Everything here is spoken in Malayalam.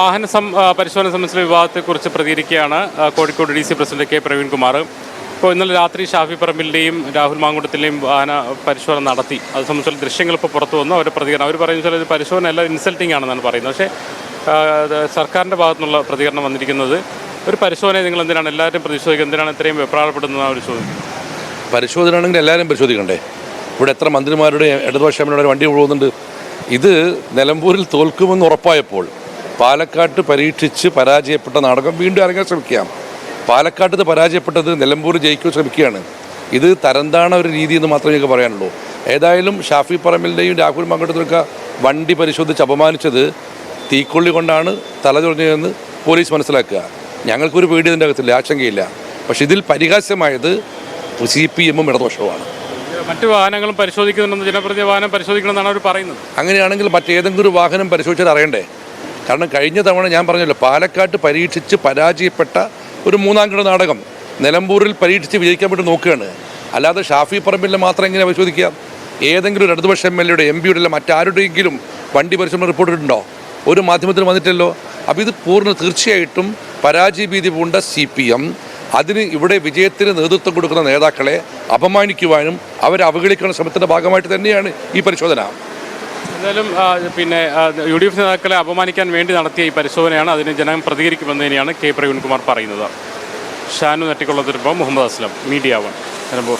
വാഹന പരിശോധന സംബന്ധിച്ച വിവാദത്തെക്കുറിച്ച് പ്രതികരിക്കുകയാണ് Kozhikode D C president K Praveenkumar. ഇപ്പോൾ ഇന്നലെ രാത്രി ഷാഫി പറമ്പിലിന്റെയും രാഹുൽ മാങ്കുട്ടത്തിന്റെയും വാഹന പരിശോധന നടത്തി. അത് സംബന്ധിച്ചുള്ള ദൃശ്യങ്ങൾ ഇപ്പോൾ പുറത്തു വന്നു. അവരുടെ പ്രതികരണം അവർ പറയുന്ന ചില പരിശോധന എല്ലാം ഇൻസൾട്ടിംഗ് ആണെന്നാണ് പറയുന്നത്. പക്ഷേ സർക്കാരിന്റെ ഭാഗത്തു നിന്നുള്ള പ്രതികരണം വന്നിരിക്കുന്നത് ഒരു പരിശോധന നിങ്ങൾ എന്തിനാണ് എല്ലാവരും പ്രതിഷേധിക്കുക എന്തിനാണ് ഇത്രയും വെപ്രാളപ്പെടുന്നത് അവർ ചോദിക്കുന്നത്. പരിശോധന ആണെങ്കിൽ എല്ലാവരും പരിശോധിക്കണ്ടേ? ഇവിടെ എത്ര മന്ത്രിമാരുടെ ഇടതുപക്ഷ വണ്ടി പോകുന്നുണ്ട്. ഇത് നിലമ്പൂരിൽ തോൽക്കുമെന്ന് ഉറപ്പായപ്പോൾ പാലക്കാട്ട് പരീക്ഷിച്ച് പരാജയപ്പെട്ട നാടകം വീണ്ടും ഇറങ്ങാൻ ശ്രമിക്കാം പാലക്കാട്ട് ഇത് പരാജയപ്പെട്ടത് നിലമ്പൂർ ജയിക്കാൻ ശ്രമിക്കുകയാണ്. ഇത് തരംതാണ ഒരു രീതി എന്ന് മാത്രമേ എനിക്ക് പറയാനുള്ളൂ. ഏതായാലും ഷാഫി പറമ്പിലിന്റെയും രാഹുൽ മങ്കടത്തിനൊക്കെ വണ്ടി പരിശോധിച്ച് അപമാനിച്ചത് തീക്കൊള്ളി കൊണ്ടാണ് തല തുറഞ്ഞതെന്ന് പോലീസ് മനസ്സിലാക്കുക. ഞങ്ങൾക്കൊരു പേടി ഇതിന്റെ അകത്തില്ല ആശങ്കയില്ല. പക്ഷേ ഇതിൽ പരിഹാസ്യമായത് സി പി എമ്മും ഇടതുപക്ഷവുമാണ്. മറ്റു വാഹനങ്ങളും പരിശോധിക്കുന്നുണ്ടെന്ന് ജനപ്രതി വാഹനം പരിശോധിക്കണമെന്നാണ് അവർ പറയുന്നത്. അങ്ങനെയാണെങ്കിൽ മറ്റേതെങ്കിലും ഒരു വാഹനം പരിശോധിച്ചാൽ അറിയണ്ടേ? കാരണം കഴിഞ്ഞ തവണ ഞാൻ പറഞ്ഞല്ലോ പാലക്കാട്ട് പരീക്ഷിച്ച് പരാജയപ്പെട്ട ഒരു മൂന്നാം കിട നാടകം നിലമ്പൂരിൽ പരീക്ഷിച്ച് വിജയിക്കാൻ വേണ്ടി നോക്കുകയാണ്. അല്ലാതെ ഷാഫി പറമ്പിലെ മാത്രം എങ്ങനെ പരിശോധിക്കാം ഏതെങ്കിലും ഒരു ഇടതുപക്ഷ എം എൽ എയുടെ എം പിയുടെ മറ്റാരുടെയെങ്കിലും വണ്ടി പരിശോധന റിപ്പോർട്ടിട്ടുണ്ടോ ഒരു മാധ്യമത്തിൽ വന്നിട്ടല്ലോ അപ്പോൾ ഇത് പൂർണ തീർച്ചയായിട്ടും പരാജയ ഭീതി പൂണ്ട സി പി എം. അതിന് ഇവിടെ വിജയത്തിന് നേതൃത്വം കൊടുക്കുന്ന നേതാക്കളെ അപമാനിക്കുവാനും അവരെ അവഗണിക്കുന്ന ശ്രമത്തിന്റെ ഭാഗമായിട്ട് തന്നെയാണ് ഈ പരിശോധന. എന്തായാലും പിന്നെ യു ഡി എഫ് നേതാക്കളെ അപമാനിക്കാൻ വേണ്ടി നടത്തിയ ഈ പരിശോധനയാണ് അതിന് ജനം പ്രതികരിക്കുമെന്ന് തന്നെയാണ് കെ പ്രവീൺകുമാർ പറയുന്നത്. ഷാനു നെറ്റിക്കൊള്ളത്തിരിപ്പം മുഹമ്മദ് അസ്ലം മീഡിയ വൺ നിലമ്പൂർ.